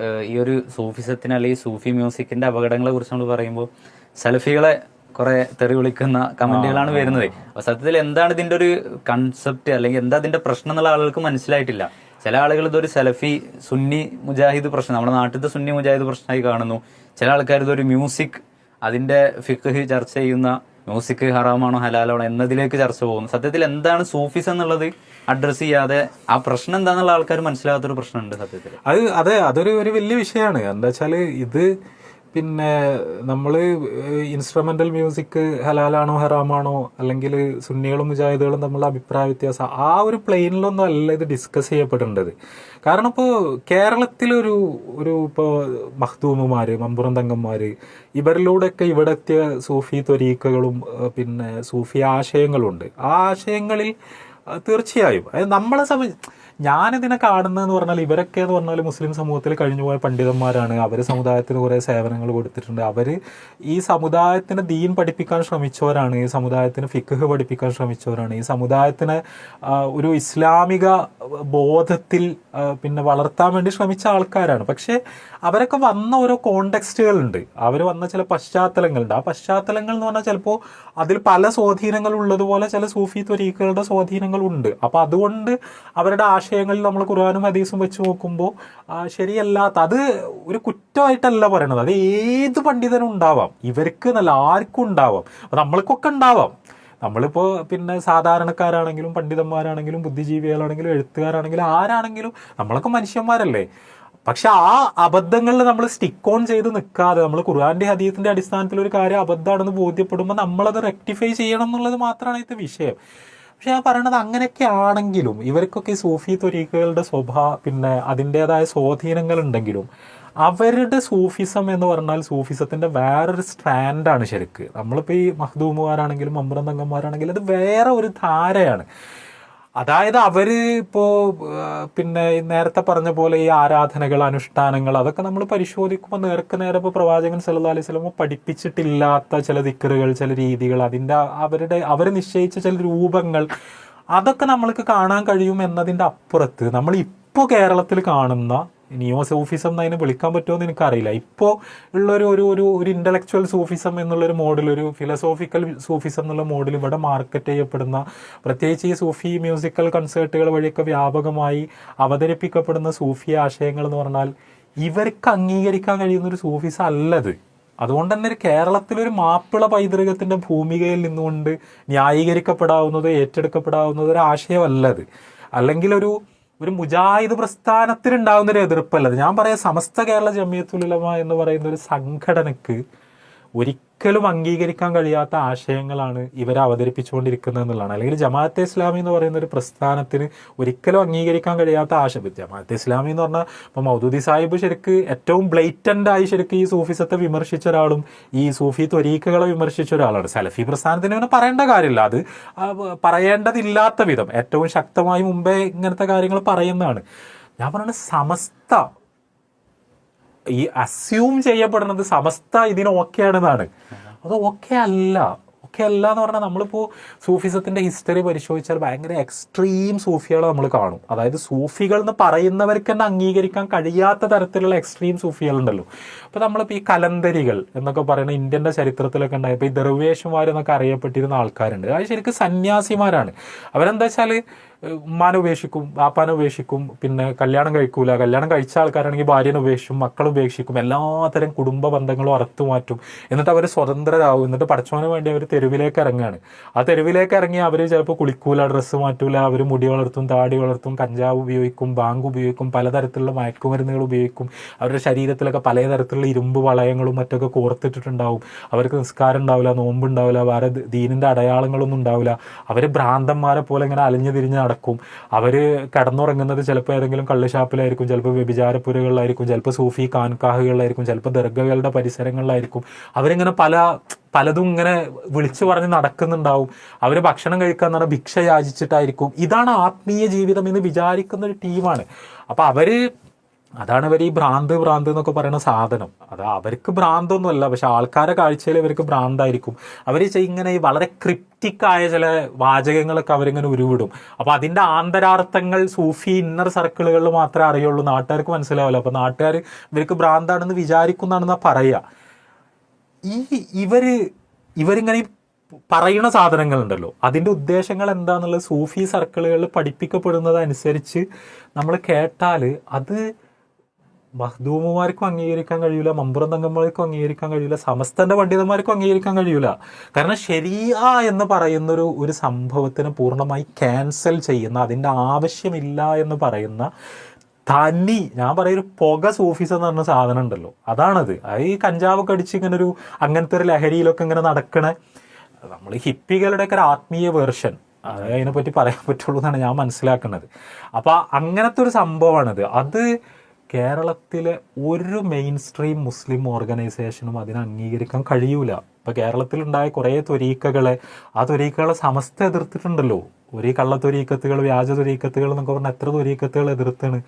ഏഹ്, ഈ ഒരു സൂഫിസത്തിന് അല്ലെങ്കിൽ സൂഫി മ്യൂസിക്കിന്റെ അപകടങ്ങളെ കുറിച്ച് നമ്മൾ പറയുമ്പോൾ സെൽഫികളെ കുറെ തെറി വിളിക്കുന്ന കമന്റുകളാണ് വരുന്നത്. അപ്പൊ സത്യത്തിൽ എന്താണ് ഇതിന്റെ ഒരു കൺസെപ്റ്റ് അല്ലെങ്കിൽ എന്താ ഇതിന്റെ പ്രശ്നം എന്നുള്ള ആളുകൾക്ക് മനസ്സിലായിട്ടില്ല. ചില ആളുകൾ ഇതൊരു സലഫി സുന്നി മുജാഹിദ് പ്രശ്നം നമ്മുടെ നാട്ടിലത്തെ സുന്നി മുജാഹിദ് പ്രശ്നമായി കാണുന്നു. ചില ആൾക്കാർ ഇതൊരു മ്യൂസിക് അതിന്റെ ഫിഖ് ചർച്ച ചെയ്യുന്ന മ്യൂസിക് ഹറാമാണോ ഹലാലാണോ എന്നതിലേക്ക് ചർച്ച പോകുന്നു. സത്യത്തിൽ എന്താണ് സൂഫിസ് എന്നുള്ളത് അഡ്രസ്സ് ചെയ്യാതെ ആ പ്രശ്നം എന്താണെന്നുള്ള ആൾക്കാർ മനസ്സിലാകാത്തൊരു പ്രശ്നമുണ്ട് സത്യത്തിൽ. അത് അതെ അതൊരു ഒരു വലിയ വിഷയമാണ്. എന്താ വെച്ചാൽ ഇത് പിന്നെ നമ്മൾ ഇൻസ്ട്രുമെന്റൽ മ്യൂസിക് ഹലാലാണോ ഹറാമാണോ അല്ലെങ്കിൽ സുന്നികളും മുജാഹിദുകളും തമ്മിലുള്ള അഭിപ്രായ വ്യത്യാസം ആ ഒരു പ്ലെയിനിലൊന്നും അല്ല ഇത് ഡിസ്കസ് ചെയ്യപ്പെടേണ്ടത്. കാരണം ഇപ്പോൾ കേരളത്തിലൊരു ഒരു ഇപ്പോൾ മഖ്ദൂമുമാർ മമ്പുറം തങ്കന്മാർ ഇവരിലൂടെയൊക്കെ ഇവിടെ എത്തിയ സൂഫി ത്വരീക്കകളും പിന്നെ സൂഫി ആശയങ്ങളുണ്ട്. ആ ആശയങ്ങളിൽ തീർച്ചയായും. അത് നമ്മളെ സംബന്ധിച്ച് ഞാനിതിനെ കാണുന്നതെന്ന് പറഞ്ഞാൽ ഇവരൊക്കെ എന്ന് പറഞ്ഞാൽ മുസ്ലിം സമൂഹത്തിൽ കഴിഞ്ഞുപോയ പണ്ഡിതന്മാരാണ്. അവർ സമുദായത്തിന് കുറേ സേവനങ്ങൾ കൊടുത്തിട്ടുണ്ട്. അവർ ഈ സമുദായത്തിന് ദീൻ പഠിപ്പിക്കാൻ ശ്രമിച്ചവരാണ്. ഈ സമുദായത്തിന് ഫിഖ് പഠിപ്പിക്കാൻ ശ്രമിച്ചവരാണ്. ഈ സമുദായത്തിന് ഒരു ഇസ്ലാമിക ബോധത്തിൽ പിന്നെ വളർത്താൻ വേണ്ടി ശ്രമിച്ച ആൾക്കാരാണ്. പക്ഷേ അവരൊക്കെ വന്ന ഓരോ കോണ്ടെക്സ്റ്റുകളുണ്ട്. അവർ വന്ന ചില പശ്ചാത്തലങ്ങളുണ്ട്. ആ പശ്ചാത്തലങ്ങൾ എന്ന് പറഞ്ഞാൽ ചിലപ്പോൾ അതിൽ പല സ്വാധീനങ്ങൾ ഉള്ളതുപോലെ ചില സൂഫി ത്വരീക്കുകളുടെ സ്വാധീനങ്ങളുണ്ട്. അപ്പോൾ അതുകൊണ്ട് അവരുടെ ആശയങ്ങളിൽ നമ്മൾ ഖുർആാനും ഹദീസും വെച്ച് നോക്കുമ്പോൾ ശരിയല്ലാത്ത അത് ഒരു കുറ്റമായിട്ടല്ല പറയണത്. അത് ഏത് പണ്ഡിതനും ഉണ്ടാവാം. ഇവർക്ക് നല്ല ആർക്കും ഉണ്ടാവാം. നമ്മൾക്കൊക്കെ ഉണ്ടാവാം. നമ്മളിപ്പോൾ പിന്നെ സാധാരണക്കാരാണെങ്കിലും പണ്ഡിതന്മാരാണെങ്കിലും ബുദ്ധിജീവികളാണെങ്കിലും എഴുത്തുകാരാണെങ്കിലും ആരാണെങ്കിലും നമ്മളൊക്കെ മനുഷ്യന്മാരല്ലേ? പക്ഷെ ആ അബദ്ധങ്ങളിൽ നമ്മൾ സ്റ്റിക്ക് ഓൺ ചെയ്ത് നിൽക്കാതെ നമ്മൾ ഖുർആന്റെ ഹദീസിന്റെ അടിസ്ഥാനത്തിൽ ഒരു കാര്യം അബദ്ധമാണെന്ന് ബോധ്യപ്പെടുമ്പോൾ നമ്മളത് റെക്ടിഫൈ ചെയ്യണം എന്നുള്ളത് മാത്രമാണ് ഇത് വിഷയം. പക്ഷെ ഞാൻ പറയണത് അങ്ങനെയൊക്കെ ആണെങ്കിലും ഇവർക്കൊക്കെ സൂഫി ത്വരീക്കുകളുടെ സ്വഭാ പിന്നെ അതിന്റെതായ സ്വാധീനങ്ങൾ ഉണ്ടെങ്കിലും അവരുടെ സൂഫിസം എന്ന് പറഞ്ഞാൽ സൂഫിസത്തിന്റെ വേറൊരു സ്ട്രാൻഡാണ് ശരിക്ക്. നമ്മളിപ്പോൾ ഈ മഹദൂമുകാരാണെങ്കിലും മമ്പ്രം തങ്ങന്മാരാണെങ്കിലും അത് വേറെ ഒരു ധാരയാണ്. അതായത് അവർ ഇപ്പോ പിന്നെ നേരത്തെ പറഞ്ഞ പോലെ ഈ ആരാധനകൾ അനുഷ്ഠാനങ്ങൾ അതൊക്കെ നമ്മൾ പരിശോധിക്കുമ്പോൾ നേർക്ക് നേരെ ഇപ്പോൾ പ്രവാചകൻ സല്ലല്ലാഹു അലൈഹി സ്വലമ പഠിപ്പിച്ചിട്ടില്ലാത്ത ചില ദിക്കറുകൾ ചില രീതികൾ അതിന്റെ അവരുടെ അവർ നിശ്ചയിച്ച ചില രൂപങ്ങൾ അതൊക്കെ നമ്മൾക്ക് കാണാൻ കഴിയും എന്നതിന്റെ അപ്പുറത്ത് നമ്മൾ ഇപ്പോൾ കേരളത്തിൽ കാണുന്ന നിയോ സൂഫിസം എന്ന് അതിനെ വിളിക്കാൻ പറ്റുമോ എന്ന് എനിക്കറിയില്ല. ഇപ്പോൾ ഉള്ളൊരു ഒരു ഒരു ഒരു ഇന്റലക്ച്വൽ സൂഫിസം എന്നുള്ളൊരു മോഡൽ ഒരു ഫിലോസോഫിക്കൽ സൂഫിസം എന്നുള്ള മോഡൽ ഇവിടെ മാർക്കറ്റ് ചെയ്യപ്പെടുന്ന പ്രത്യേകിച്ച് ഈ സൂഫി മ്യൂസിക്കൽ കൺസേർട്ടുകൾ വഴിയൊക്കെ വ്യാപകമായി അവതരിപ്പിക്കപ്പെടുന്ന സൂഫി ആശയങ്ങൾ എന്ന് പറഞ്ഞാൽ ഇവർക്ക് അംഗീകരിക്കാൻ കഴിയുന്ന ഒരു സൂഫിസം അല്ലത്. അതുകൊണ്ട് തന്നെ ഒരു കേരളത്തിലൊരു മാപ്പിള പൈതൃകത്തിന്റെ ഭൂമികയിൽ നിന്നുകൊണ്ട് ന്യായീകരിക്കപ്പെടാവുന്നത് ഏറ്റെടുക്കപ്പെടാവുന്നത് ഒരു ആശയമല്ലത്. അല്ലെങ്കിൽ ഒരു ഒരു മുജാഹിദ് പ്രസ്ഥാനത്തിനുണ്ടാകുന്ന ഒരു എതിർപ്പല്ലത് ഞാൻ പറയാം സമസ്ത കേരള ജമിയത്തുലമ എന്ന് പറയുന്ന ഒരു സംഘടനക്ക് ഒരിക്കലും അംഗീകരിക്കാൻ കഴിയാത്ത ആശയങ്ങളാണ് ഇവർ അവതരിപ്പിച്ചുകൊണ്ടിരിക്കുന്നത് എന്നുള്ളതാണ്. അല്ലെങ്കിൽ ജമാഅത്തെ ഇസ്ലാമി എന്ന് പറയുന്ന ഒരു പ്രസ്ഥാനത്തിന് ഒരിക്കലും അംഗീകരിക്കാൻ കഴിയാത്ത ആശയം. ജമാഅത്തെ ഇസ്ലാമി എന്ന് പറഞ്ഞാൽ ഇപ്പോൾ മൗദൂദി സാഹിബ് ശരിക്ക് ഏറ്റവും ബ്ലൈറ്റന്റായി ശരിക്ക് ഈ സൂഫിസത്തെ വിമർശിച്ച ഒരാളും ഈ സൂഫി ത്വരീക്കുകളെ വിമർശിച്ച ഒരാളാണ്. സലഫി പ്രസ്ഥാനത്തിന് അങ്ങനെ പറയേണ്ട കാര്യമില്ല. അത് പറയേണ്ടതില്ലാത്ത വിധം. ഏറ്റവും ശക്തമായി മുമ്പേ ഇങ്ങനത്തെ കാര്യങ്ങൾ പറയുന്നതാണ്. ഞാൻ പറയുന്നത് സമസ്ത ഈ അസ്യൂം ചെയ്യപ്പെടുന്നത് സമസ്ത ഇതിന് ഓക്കെ ആണെന്നാണ്. അത് ഓക്കെ അല്ല. ഓക്കെ അല്ല എന്ന് പറഞ്ഞാൽ നമ്മളിപ്പോൾ സൂഫിസത്തിന്റെ ഹിസ്റ്ററി പരിശോധിച്ചാൽ ഭയങ്കര എക്സ്ട്രീം സൂഫികൾ നമ്മൾ കാണും. അതായത് സൂഫികൾ എന്ന് പറയുന്നവർക്ക് തന്നെ അംഗീകരിക്കാൻ കഴിയാത്ത തരത്തിലുള്ള എക്സ്ട്രീം സൂഫികൾ ഉണ്ടല്ലോ അപ്പോൾ നമ്മളിപ്പോൾ ഈ കലന്തരികൾ എന്നൊക്കെ പറയുന്ന ഇന്ത്യന്റെ ചരിത്രത്തിലൊക്കെ ഉണ്ടായപ്പോൾ ഈ ദർവേഷന്മാരെന്നൊക്കെ അറിയപ്പെട്ടിരുന്ന ആൾക്കാരുണ്ട്. അത് ശരിക്കും സന്യാസിമാരാണ്. അവരെന്താ വെച്ചാൽ ഉമ്മാനെ ഉപേക്ഷിക്കും വാപ്പാനെ ഉപേക്ഷിക്കും പിന്നെ കല്യാണം കഴിക്കൂല. കല്യാണം കഴിച്ച ആൾക്കാരാണെങ്കിൽ ഭാര്യനെ ഉപേക്ഷിക്കും മക്കളെ ഉപേക്ഷിക്കും എല്ലാത്തരം കുടുംബ ബന്ധങ്ങളും അറുത്തു മാറ്റും. എന്നിട്ട് അവർ സ്വതന്ത്രരാകും എന്നിട്ട് പഠിച്ചവന് വേണ്ടി അവർ തെരുവിലേക്ക് ഇറങ്ങുകയാണ്. ആ തെരുവിലേക്ക് ഇറങ്ങി അവർ ചിലപ്പോൾ കുളിക്കൂല ഡ്രസ്സ് മാറ്റൂല അവർ മുടി വളർത്തും താടി വളർത്തും കഞ്ചാവ് ഉപയോഗിക്കും ബാങ്ക് ഉപയോഗിക്കും പലതരത്തിലുള്ള മയക്കുമരുന്നുകൾ ഉപയോഗിക്കും. അവരുടെ ശരീരത്തിലൊക്കെ പലതരത്തിലുള്ള ഇരുമ്പ് വളയങ്ങളും മറ്റൊക്കെ കോർത്തിട്ടിട്ടുണ്ടാവും. അവർക്ക് നിസ്കാരം ഉണ്ടാവില്ല നോമ്പ് ഉണ്ടാവില്ല വേറെ ദീനിന്റെ അടയാളങ്ങളൊന്നും ഉണ്ടാവില്ല. അവർ ഭ്രാന്തന്മാരെ പോലെ ഇങ്ങനെ അലിഞ്ഞു തിരിഞ്ഞ് നടക്കും. അവർ കിടന്നുറങ്ങുന്നത് ചിലപ്പോൾ ഏതെങ്കിലും കള്ളുഷാപ്പിലായിരിക്കും ചിലപ്പോൾ വ്യഭിചാരപ്പുരകളിലായിരിക്കും ചിലപ്പോൾ സൂഫി കാൻകാഹുകളിലായിരിക്കും ചിലപ്പോൾ ദർഗകളുടെ പരിസരങ്ങളിലായിരിക്കും. അവരിങ്ങനെ പല പലതും ഇങ്ങനെ വിളിച്ചു പറഞ്ഞ് നടക്കുന്നുണ്ടാവും. അവർ ഭക്ഷണം കഴിക്കാൻ പറഞ്ഞാൽ ഭിക്ഷ യാചിച്ചിട്ടായിരിക്കും ഇതാണ് ആത്മീയ ജീവിതം എന്ന് വിചാരിക്കുന്ന ഒരു ടീമാണ്. അപ്പോൾ അവർ അതാണ് ഇവർ ഈ ഭ്രാന്ത് ഭ്രാന്ത് എന്നൊക്കെ പറയുന്ന സാധനം. അത് അവർക്ക് ഭ്രാന്തൊന്നുമല്ല പക്ഷെ ആൾക്കാരെ കാഴ്ചയിൽ ഇവർക്ക് ഭ്രാന്തായിരിക്കും. അവർ ഇങ്ങനെ ഈ വളരെ ക്രിപ്റ്റിക്കായ ചില വാചകങ്ങളൊക്കെ അവരിങ്ങനെ ഉരുവിടും. അപ്പോൾ അതിന്റെ ആന്തരാർത്ഥങ്ങൾ സൂഫി ഇന്നർ സർക്കിളുകളിൽ മാത്രമേ അറിയുള്ളൂ. നാട്ടുകാർക്ക് മനസ്സിലാവില്ല. അപ്പോൾ നാട്ടുകാർ ഇവർക്ക് ഭ്രാന്താണെന്ന് വിചാരിക്കുന്നതാണെന്ന് പറയുക. ഈ ഇവർ ഇവരിങ്ങനെ പറയുന്ന സാധനങ്ങളുണ്ടല്ലോ. അതിന്റെ ഉദ്ദേശങ്ങൾ എന്താണെന്നുള്ളത് സൂഫി സർക്കിളുകളിൽ പഠിപ്പിക്കപ്പെടുന്നത് അനുസരിച്ച് നമ്മൾ കേട്ടാൽ അത് മഹ്ദൂമുമാർക്കും അംഗീകരിക്കാൻ കഴിയൂല മമ്പുറം തങ്കന്മാർക്കും അംഗീകരിക്കാൻ കഴിയൂല സമസ്തന്റെ പണ്ഡിതന്മാർക്കും അംഗീകരിക്കാൻ കഴിയൂല. കാരണം ശരിയ എന്ന് പറയുന്നൊരു ഒരു സംഭവത്തിന് പൂർണമായി ക്യാൻസൽ ചെയ്യുന്ന അതിന്റെ ആവശ്യമില്ല എന്ന് പറയുന്ന തനി ഞാൻ പറയുന്ന ഒരു പുക സൂഫീസ് എന്ന് പറഞ്ഞ സാധനം ഉണ്ടല്ലോ. അതാണത്. അത് ഈ കഞ്ചാവൊക്കെ അടിച്ച് ഇങ്ങനെ ഒരു അങ്ങനത്തെ ഒരു ലഹരിയിലൊക്കെ ഇങ്ങനെ നടക്കണ. നമ്മൾ ഹിപ്പികളുടെ ഒക്കെ ഒരു ആത്മീയ വേർഷൻ. അത് അതിനെപ്പറ്റി പറയാൻ പറ്റുള്ളൂ എന്നാണ് ഞാൻ മനസ്സിലാക്കുന്നത്. അപ്പോൾ അങ്ങനത്തെ ഒരു സംഭവമാണത്. അത് കേരളത്തിലെ ഒരു മെയിൻ സ്ട്രീം മുസ്ലിം ഓർഗനൈസേഷനും അതിനെ അംഗീകരിക്കാൻ കഴിയൂല. ഇപ്പോൾ കേരളത്തിലുണ്ടായ കുറേ ത്വരീക്കകളെ ആ ത്വരീക്കകളെ സമസ്ത എതിർത്തിട്ടുണ്ടല്ലോ. ഒരേ കള്ള ത്വരീക്കത്തുകൾ വ്യാജ ത്വരീക്കത്തുകൾ എന്നൊക്കെ പറഞ്ഞാൽ എത്ര ത്വരീക്കത്തുകൾ എതിർത്താണ്.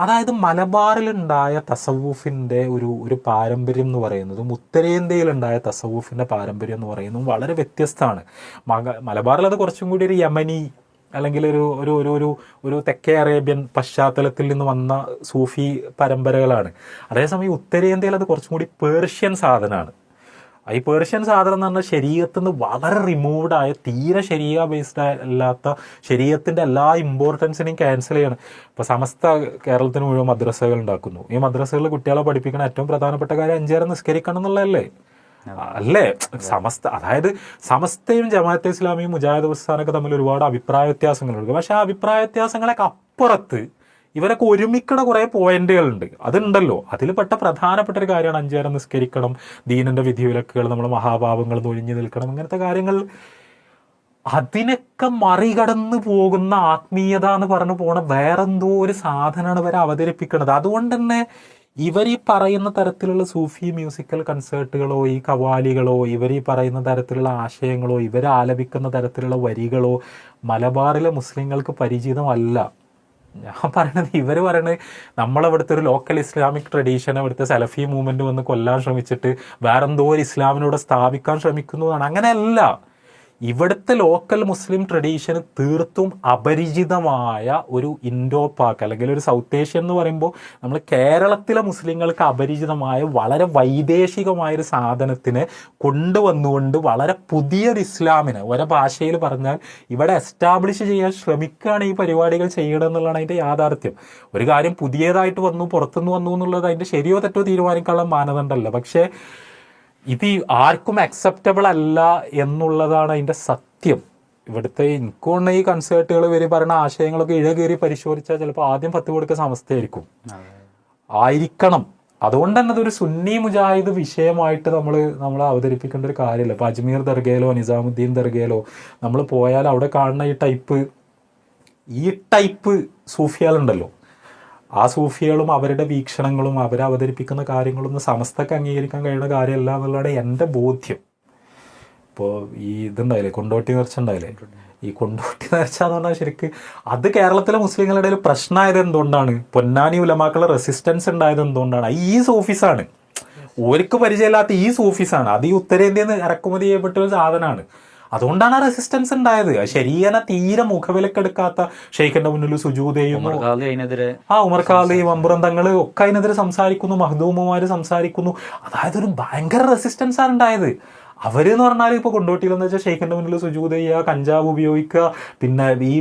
അതായത് മലബാറിലുണ്ടായ തസവൂഫിന്റെ ഒരു ഒരു പാരമ്പര്യം എന്ന് പറയുന്നതും ഉത്തരേന്ത്യയിലുണ്ടായ തസവൂഫിന്റെ പാരമ്പര്യം എന്ന് പറയുന്നതും വളരെ വ്യത്യസ്തമാണ്. മക മലബാറിൽ കുറച്ചും കൂടി ഒരു യമനി അല്ലെങ്കിൽ ഒരു ഒരു ഒരു ഒരു ഒരു തെക്കേ അറേബ്യൻ പശ്ചാത്തലത്തിൽ നിന്ന് വന്ന സൂഫി പരമ്പരകളാണ്. അതേസമയം ഉത്തരേന്ത്യയിൽ അത് കുറച്ചും കൂടി പേർഷ്യൻ സാധനമാണ്. ഈ പേർഷ്യൻ സാധനം എന്ന് പറഞ്ഞാൽ ശരീരത്തിൽ നിന്ന് വളരെ റിമൂവ്ഡ് ആയ തീരെ ശരീര ബേസ്ഡ് അല്ലാത്ത ശരീരത്തിന്റെ എല്ലാ ഇമ്പോർട്ടൻസിനെയും ക്യാൻസൽ ചെയ്യണം. ഇപ്പോൾ സമസ്ത കേരളത്തിന് മുഴുവൻ മദ്രസകൾ ഉണ്ടാക്കുന്നു. ഈ മദ്രസകളിൽ കുട്ടികളെ പഠിപ്പിക്കുന്ന ഏറ്റവും പ്രധാനപ്പെട്ട കാര്യം അഞ്ചേരം നിസ്കരിക്കണം എന്നുള്ളതല്ലേ? അല്ലേ? സമസ്ത അതായത് സമസ്തയും ജമാഅത്തെ ഇസ്ലാമിയും മുജാഹിദ് പ്രസ്ഥാനൊക്കെ തമ്മിൽ ഒരുപാട് അഭിപ്രായ വ്യത്യാസങ്ങളുണ്ട്. പക്ഷെ ആ അഭിപ്രായ വ്യത്യാസങ്ങളൊക്കെ അപ്പുറത്ത് ഇവരൊക്കെ ഒരുമിക്കണ കുറെ പോയിന്റുകളുണ്ട്. അതുണ്ടല്ലോ. അതിൽ പെട്ട പ്രധാനപ്പെട്ട ഒരു കാര്യമാണ് അഞ്ചേരം നിസ്കരിക്കണം ദീനന്റെ വിധിവിലക്കുകൾ നമ്മൾ മഹാഭാവങ്ങൾ ഒഴിഞ്ഞു നിൽക്കണം അങ്ങനത്തെ കാര്യങ്ങൾ. അതിനൊക്കെ മറികടന്ന് പോകുന്ന ആത്മീയത എന്ന് പറഞ്ഞു പോണ വേറെന്തോ ഒരു സാധനമാണ് ഇവരെ അവതരിപ്പിക്കുന്നത് അതുകൊണ്ട് തന്നെ ഇവർ ഈ പറയുന്ന തരത്തിലുള്ള സൂഫി മ്യൂസിക്കൽ കൺസേർട്ടുകളോ ഈ കവാലികളോ ഇവർ ഈ പറയുന്ന തരത്തിലുള്ള ആശയങ്ങളോ ഇവർ ആലപിക്കുന്ന തരത്തിലുള്ള വരികളോ മലബാറിലെ മുസ്ലിങ്ങൾക്ക് പരിചിതമല്ല. ഞാൻ പറയണത് ഇവർ പറയണത് നമ്മളവിടുത്തെ ഒരു ലോക്കൽ ഇസ്ലാമിക് ട്രഡീഷൻ അവിടുത്തെ സലഫി മൂവ്മെന്റ് വന്ന് കൊല്ലാൻ ശ്രമിച്ചിട്ട് വേറെന്തോ ഒരു ഇസ്ലാമിനോട് സ്ഥാപിക്കാൻ ശ്രമിക്കുന്നതാണ് അങ്ങനെയല്ല. ഇവിടുത്തെ ലോക്കൽ മുസ്ലിം ട്രഡീഷന് തീർത്തും അപരിചിതമായ ഒരു ഇൻഡോ പാക്ക് അല്ലെങ്കിൽ ഒരു സൗത്ത് ഏഷ്യ എന്ന് പറയുമ്പോൾ നമ്മൾ കേരളത്തിലെ മുസ്ലിങ്ങൾക്ക് അപരിചിതമായ വളരെ വൈദേശികമായ ഒരു സാധനത്തിനെ കൊണ്ടുവന്നുകൊണ്ട് വളരെ പുതിയൊരു ഇസ്ലാമിനെ ഒരേ ഭാഷയിൽ പറഞ്ഞാൽ ഇവിടെ എസ്റ്റാബ്ലിഷ് ചെയ്യാൻ ശ്രമിക്കുകയാണ് ഈ പരിപാടികൾ ചെയ്യണം എന്നുള്ളതാണ് അതിന്റെ യാഥാർത്ഥ്യം. ഒരു കാര്യം പുതിയതായിട്ട് വന്നു പുറത്തുനിന്ന് വന്നു എന്നുള്ളത് അതിന്റെ ശരിയോ തെറ്റോ തീരുമാനിക്കാനുള്ള മാനദണ്ഡമല്ല. പക്ഷേ ഇത് ആർക്കും അക്സെപ്റ്റബിൾ അല്ല എന്നുള്ളതാണ് അതിന്റെ സത്യം. ഇവിടുത്തെ എനിക്കൊന്ന ഈ കൺസേർട്ടുകൾ വരെ പറയുന്ന ആശയങ്ങളൊക്കെ ഇഴകേറി പരിശോധിച്ചാൽ ചിലപ്പോൾ ആദ്യം പത്ത് കൊടുക്കുന്ന സമസ്തയായിരിക്കും. ആയിരിക്കണം. അതുകൊണ്ട് തന്നെ അതൊരു സുന്നി മുജാഹിദ് വിഷയമായിട്ട് നമ്മൾ നമ്മൾ അവതരിപ്പിക്കേണ്ട ഒരു കാര്യമില്ല. ഇപ്പം അജ്മീർ ദർഗയിലോ നിസാമുദ്ദീൻ ദർഗയിലോ നമ്മൾ പോയാൽ അവിടെ കാണുന്ന ഈ ടൈപ്പ് ഈ ടൈപ്പ് സൂഫിയാലുണ്ടല്ലോ ആ സൂഫികളും അവരുടെ വീക്ഷണങ്ങളും അവർ അവതരിപ്പിക്കുന്ന സമസ്തക്ക് അംഗീകരിക്കാൻ കഴിയുന്ന കാര്യമല്ല എന്നുള്ളതാണ് എന്റെ ബോധ്യം. ഇപ്പോൾ ഈ ഇതുണ്ടായില്ലേ കൊണ്ടോട്ടി നേർച്ച ഉണ്ടായില്ലേ? ഈ കൊണ്ടോട്ടി നേർച്ച എന്ന് പറഞ്ഞാൽ ശരിക്ക് അത് കേരളത്തിലെ മുസ്ലിങ്ങളുടെ ഇടയിൽ പ്രശ്നമായത് എന്തുകൊണ്ടാണ്? പൊന്നാനി ഉലമാക്കളുടെ റെസിസ്റ്റൻസ് ഉണ്ടായത് എന്തുകൊണ്ടാണ്? ഈ സൂഫീസാണ്. ഓർക്ക് പരിചയമില്ലാത്ത ഈ സൂഫീസാണ്. അത് ഈ ഉത്തരേന്ത്യയിൽ നിന്ന് ഇറക്കുമതി ചെയ്യപ്പെട്ട ഒരു സാധനമാണ്. അതുകൊണ്ടാണ് ആ റെസിസ്റ്റൻസ് ഉണ്ടായത്. അത് തീരെ മുഖവിലക്കെടുക്കാത്ത ഷെയ്ഖിന്റെ മുന്നിൽ സുജൂതയും ആ ഉമർ ഖാലി വമ്പുറന്തങ്ങൾ ഒക്കെ അതിനെതിരെ സംസാരിക്കുന്നു മഹദൂമുമാര് സംസാരിക്കുന്നു. അതായത് ഒരു ഭയങ്കര റെസിസ്റ്റൻസ് ആണ് ഉണ്ടായത്. അവർ എന്ന് പറഞ്ഞാൽ ഇപ്പൊ കൊണ്ടോട്ടിയിലെന്ന് വെച്ചാൽ ഷെയ്ഖിന്റെ മുന്നിൽ സുജൂത ചെയ്യുക കഞ്ചാവ് ഉപയോഗിക്കുക പിന്നെ ഈ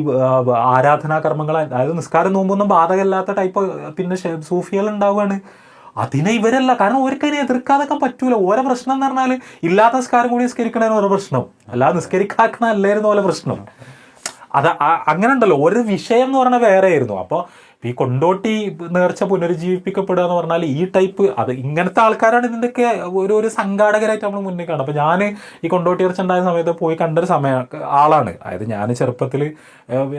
ആരാധനാ കർമ്മങ്ങൾ അതായത് നിസ്കാരം നോമ്പൊന്നും ബാധകമല്ലാത്ത ടൈപ്പ് പിന്നെ സൂഫികൾ ഉണ്ടാവുകയാണ്. അതിനെ ഇവരല്ല. കാരണം ഒരു അതിനെ എതിർക്കാതൊക്കെ പറ്റൂല. ഓരോ പ്രശ്നം എന്ന് പറഞ്ഞാൽ ഇല്ലാത്ത നിസ്കാരം കൂടി നിസ്കരിക്കണേന്ന് ഓരോ പ്രശ്നം. അല്ലാതെ നിസ്കരിക്കാക്കണ അല്ലായിരുന്നു ഓരോ പ്രശ്നം. അത് അങ്ങനെ ഉണ്ടല്ലോ ഒരു വിഷയം എന്ന് പറഞ്ഞാൽ വേറെ ആയിരുന്നു അപ്പൊ ഈ കൊണ്ടോട്ടി നേർച്ച പുനരുജ്ജീവിപ്പിക്കപ്പെടുക എന്ന് പറഞ്ഞാൽ ഈ ടൈപ്പ് അത് ഇങ്ങനത്തെ ആൾക്കാരാണ് ഇതിന്റെയൊക്കെ ഒരു ഒരു സംഘാടകരായിട്ട് നമ്മൾ മുന്നേ കാണും അപ്പോൾ ഞാൻ ഈ കൊണ്ടോട്ടി നേർച്ച ഉണ്ടായ സമയത്ത് പോയി കണ്ടൊരു സമയ ആളാണ്. അതായത് ഞാൻ ചെറുപ്പത്തിൽ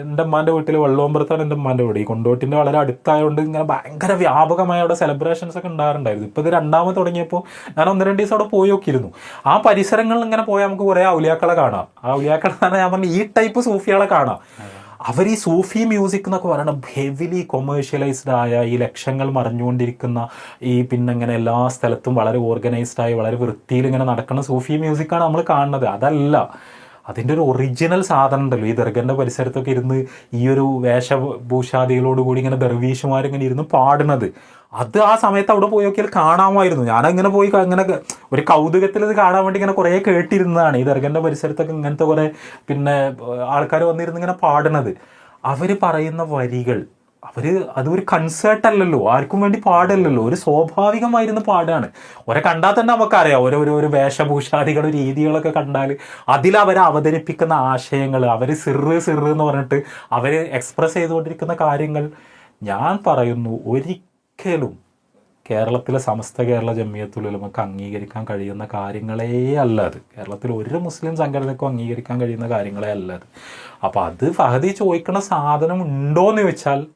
എന്റെ അമ്മാന്റെ വീട്ടിൽ വെള്ളോമ്പുറത്താണ് എന്റെ അമ്മാന്റെ വീട്. ഈ കൊണ്ടോട്ടിന്റെ വളരെ അടുത്തായതുകൊണ്ട് ഇങ്ങനെ ഭയങ്കര വ്യാപകമായ അവിടെ സെലിബ്രേഷൻസ് ഒക്കെ ഉണ്ടാകാറുണ്ടായിരുന്നു ഇപ്പോൾ ഇത് രണ്ടാമത് തുടങ്ങിയപ്പോൾ ഞാൻ ഒന്ന് രണ്ട് ദിവസം അവിടെ പോയി നോക്കിയിരുന്നു. ആ പരിസരങ്ങളിൽ ഇങ്ങനെ പോയാൽ നമുക്ക് കുറേ ഔലിയാക്കളെ കാണാം. ആ ഔലിയാക്കളെ ഞാൻ പറഞ്ഞു ഈ ടൈപ്പ് സൂഫികളെ കാണാം. അവർ ഈ സൂഫി മ്യൂസിക് എന്നൊക്കെ പറയണം ഹെവിലി കൊമേഴ്ഷ്യലൈസ്ഡ് ആയ ഈ ലക്ഷങ്ങൾ മറിഞ്ഞുകൊണ്ടിരിക്കുന്ന ഈ പിന്നെ ഇങ്ങനെ എല്ലാ സ്ഥലത്തും വളരെ ഓർഗനൈസ്ഡ് ആയി വളരെ വൃത്തിയിൽ ഇങ്ങനെ നടക്കുന്ന സൂഫി മ്യൂസിക്കാണ് നമ്മൾ കാണുന്നത്. അതല്ല അതിന്റെ ഒരു ഒറിജിനൽ സാധനം ഉണ്ടല്ലോ. ഈ ദർഗന്റെ പരിസരത്തൊക്കെ ഇരുന്ന് ഈ ഒരു വേഷഭൂഷാദികളോട് കൂടി ഇങ്ങനെ ദർവീഷുമാരിങ്ങനെ ഇരുന്ന് പാടുന്നത്. അത് ആ സമയത്ത് അവിടെ പോയി നോക്കിയാൽ കാണാമായിരുന്നു. ഞാൻ അങ്ങനെ പോയി അങ്ങനെ ഒരു കൗതുകത്തിൽ ഇത് കാണാൻ വേണ്ടി ഇങ്ങനെ കുറേ കേട്ടിരുന്നതാണ്. ഈ ദർഗന്റെ പരിസരത്തൊക്കെ ഇങ്ങനത്തെ കുറേ പിന്നെ ആൾക്കാർ വന്നിരുന്ന് ഇങ്ങനെ പാടുന്നത്. അവർ പറയുന്ന വരികൾ അവർ അതൊരു കൺസേർട്ട് അല്ലല്ലോ. ആർക്കും വേണ്ടി പാടല്ലല്ലോ. ഒരു സ്വാഭാവികമായിരുന്ന പാടാണ്. ഒരെ കണ്ടാൽ തന്നെ നമുക്കറിയാം. ഓരോ ഒരു വേഷഭൂഷാദികളും രീതികളൊക്കെ കണ്ടാൽ അതിൽ അവർ അവതരിപ്പിക്കുന്ന ആശയങ്ങൾ അവർ സിറ് സിറ് എന്ന് പറഞ്ഞിട്ട് അവർ എക്സ്പ്രസ് ചെയ്തുകൊണ്ടിരിക്കുന്ന കാര്യങ്ങൾ ഞാൻ പറയുന്നു. ഒരിക്കലും കേരളത്തിലെ സമസ്ത കേരള ജമിയത്തുലമക്ക് അംഗീകരിക്കാൻ കഴിയുന്ന കാര്യങ്ങളേ അല്ല അത്. കേരളത്തിൽ ഒരു മുസ്ലിം സംഘടനക്കും അംഗീകരിക്കാൻ കഴിയുന്ന കാര്യങ്ങളേ അല്ല അത്. അപ്പോൾ അത് ഫഹദി ചോദിക്കുന്ന സാധനം ഉണ്ടോയെന്ന് ചോദിച്ചാൽ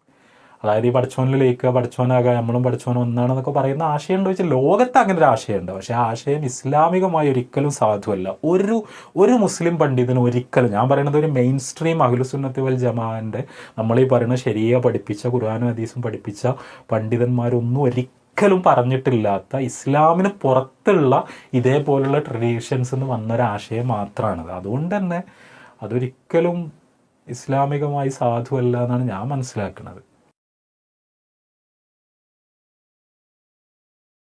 അതായത് ഈ പഠിച്ചോനിൽ ലയിക്കുക പഠിച്ചോനാകുക നമ്മളും പഠിച്ചോനും ഒന്നാണെന്നൊക്കെ പറയുന്ന ആശയം ഉണ്ടോ വെച്ചാൽ ലോകത്ത് അങ്ങനെ ഒരു ആശയമുണ്ട്. പക്ഷേ ആ ആശയം ഇസ്ലാമികമായി ഒരിക്കലും സാധുവല്ല. ഒരു ഒരു മുസ്ലിം പണ്ഡിതനും ഒരിക്കലും ഞാൻ പറയുന്നത് ഒരു മെയിൻ സ്ട്രീം അഖിലുസുന്നത്തി വൽ ജമാന്റെ നമ്മൾ ഈ പറയുന്ന ശരിയ പഠിപ്പിച്ച ഖുർആാനും ഹദീസും പഠിപ്പിച്ച പണ്ഡിതന്മാരൊന്നും ഒരിക്കലും പറഞ്ഞിട്ടില്ലാത്ത ഇസ്ലാമിന് പുറത്തുള്ള ഇതേപോലുള്ള ട്രഡീഷൻസ് എന്ന് വന്നൊരാശയം മാത്രമാണ് അതുകൊണ്ട് തന്നെ അതൊരിക്കലും ഇസ്ലാമികമായി സാധുവല്ല എന്നാണ് ഞാൻ മനസ്സിലാക്കുന്നത്.